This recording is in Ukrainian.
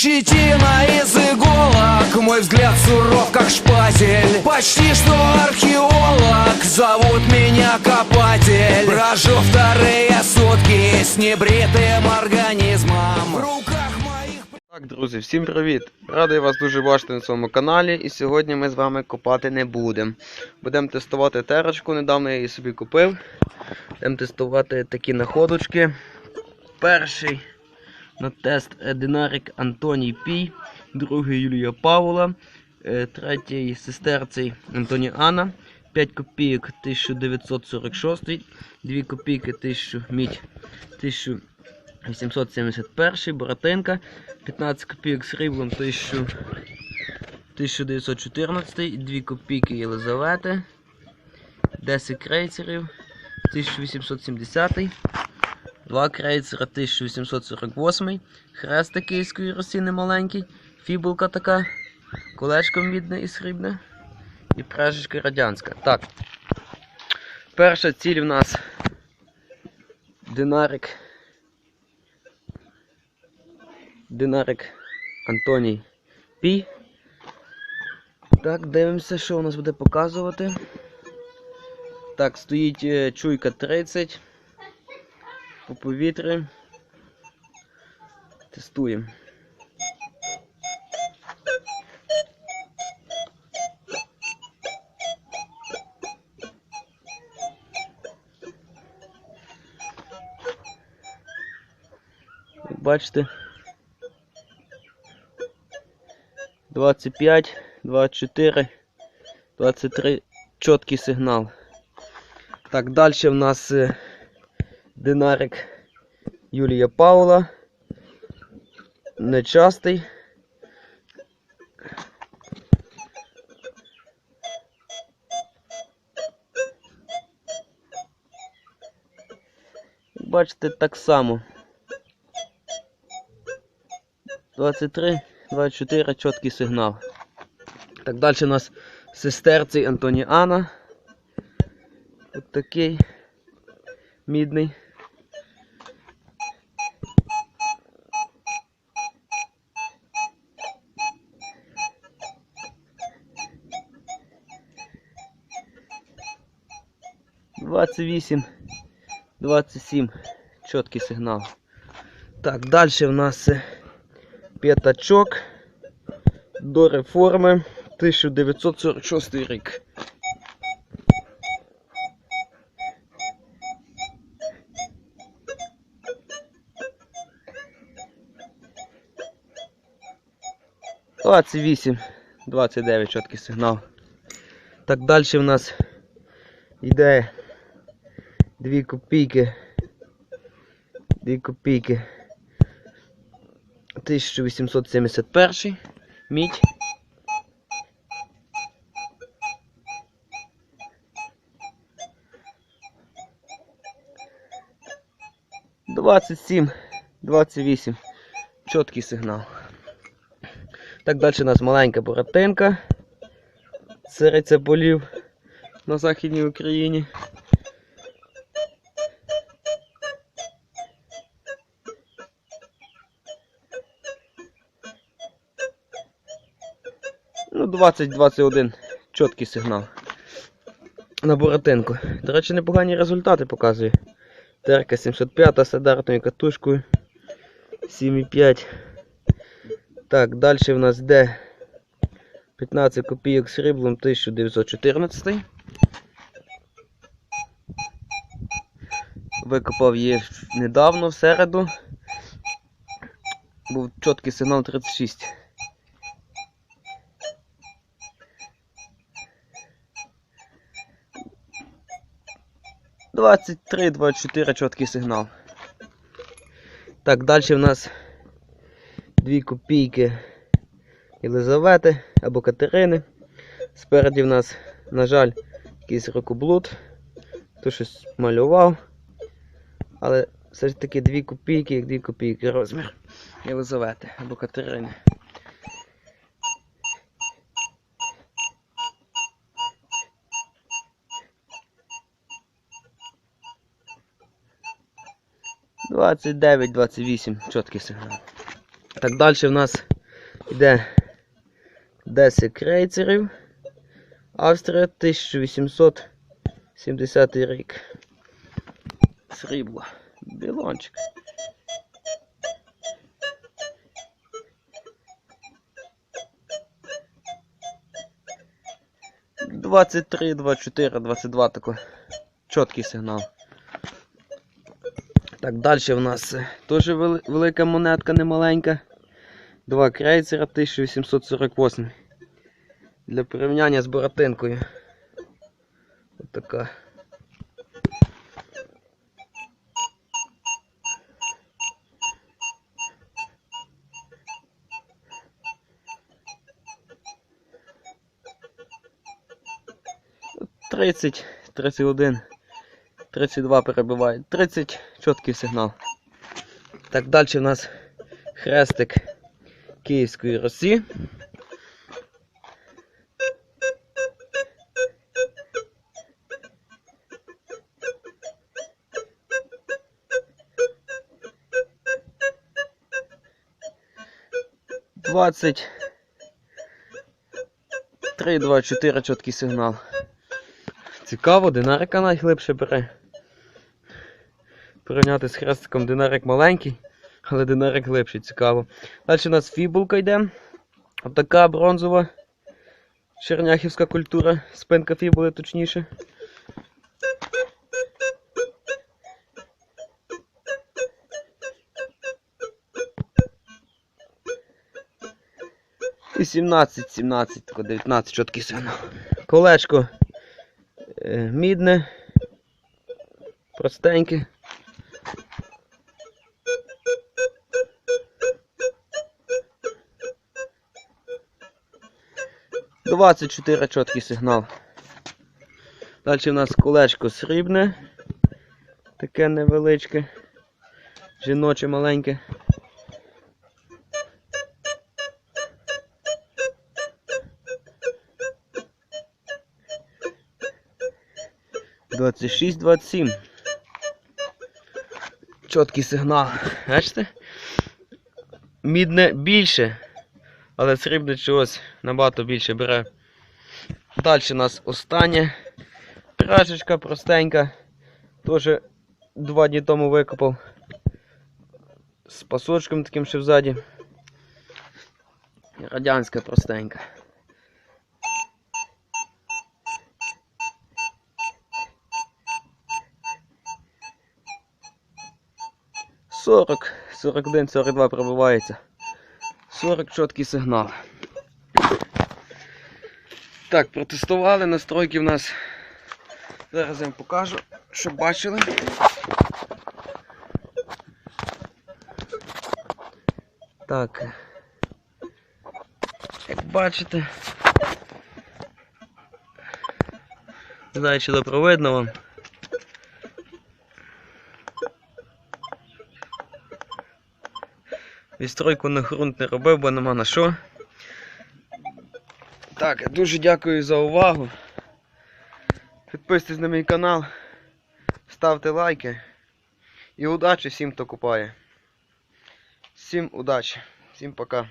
Щетина из иголок, мой взгляд суров как шпатель Почти что археолог, зовут меня копатель Брожу вторые сутки с небритым организмом В руках моих Так, друзі, всім привіт! Радий вас дуже бачити на своєму каналі. І сьогодні ми з вами копати не будемо. Будемо тестувати терочку, недавно я її собі купив. Будемо тестувати такі находочки. Перший на тест динарик Антоній Пій, другий Юлія Павла, е, третій сестерцей Антоні Анна, 5 копійок 1946, 2 копійки 1000 мідь 1871, Боротенка, 15 копійок сріблом 1000 1914, 2 копійки Єлизавети, 10 крейцерів 1870, 2 крейцера 1848, хрест київської Росії маленький, фібулка така, колечко мідне і срібне і пражечка радянська. Так. Перша ціль в нас динарик. Динарик Антоній Пі. Так, дивимося, що у нас буде показувати. Так, стоїть е, чуйка 30. По повітрі. Тестуємо. Як бачите. 25, 24, 23 чіткий сигнал. Так, далі в нас е, динарик Юлія Паула. Нечастий. Бачите, так само. 23, 24 чіткий сигнал. Так, далі у нас сестерцей Антоніана. Ось такий мідний. Двадцять вісім, двадцять сім, чіткий сигнал. Так, далі в нас е, п'ятачок до реформи 1946 рік. Двадцять вісім, двадцять дев'ять чіткий сигнал. Так, далі в нас йде дві копійки. Дві копійки. 1871 мідь. Двадцять сім, двадцять вісім. Чіткий сигнал. Так, далі у нас маленька боротинка. Серед полів на Західній Україні. 20-21 чіткий сигнал. На Буратинку. До речі, непогані результати показує. Терка 705 з стандартною катушкою. 7,5. Так, далі в нас йде 15 копійок сріблом 1914. Викопав її недавно в середу. Був чіткий сигнал 36. Двадцять три, двадцять чотири чіткий сигнал. Так, далі в нас дві копійки Єлизавети або Катерини. Спереді в нас, на жаль, якийсь рукоблуд. Хто щось малював. Але все ж таки дві копійки, як дві копійки розмір Єлизавети або Катерини. Двадцять дев'ять, двадцять вісім, чіткий сигнал. Так, далі в нас йде 10 крейцерів. Австрія 1870 рік. Срібло. Білончик. Двадцять три, двадцять чотири, двадцять два такой чіткий сигнал. Так, далі в нас е, теж велика монетка немаленька. Два крейсера 1848. Для порівняння з Боратинкою. Ось така. Тридцять, тридцять один, тридцять два перебиває. Тридцять чіткий сигнал. Так, далі в нас хрестик Київської Росії. Двадцять три, два, чотири чіткий сигнал. Цікаво, динарика найглибше бере. Порівняти з хрестиком динарик маленький, але динарик глибший, цікаво. Далі у нас фібулка йде. Отака бронзова черняхівська культура, спинка фібули точніше. І 17, 17, 19 чіткий сигнал. Колечко мідне, простеньке. Двадцять чотири чіткий сигнал. Далі в нас колечко срібне, таке невеличке, жіноче маленьке. Двадцять шість, двадцять сім. Чіткий сигнал. Бачите? Мідне більше, але срібне чогось набагато більше бере. Далі у нас остання пряжечка простенька. Теж два дні тому викопав. З пасочком таким ще взаді. Радянська простенька. Сорок, сорок один, сорок два пробивається. 40 чіткий сигнал. Так, протестували, настройки в нас. Зараз я вам покажу, щоб бачили. Так. Як бачите. Не знаю, чи добре видно вам. Відстройку на ґрунт не робив, бо нема на що. Так, дуже дякую за увагу. Підписуйтесь на мій канал, ставте лайки. І удачі всім, хто купає. Всім удачі, всім пока.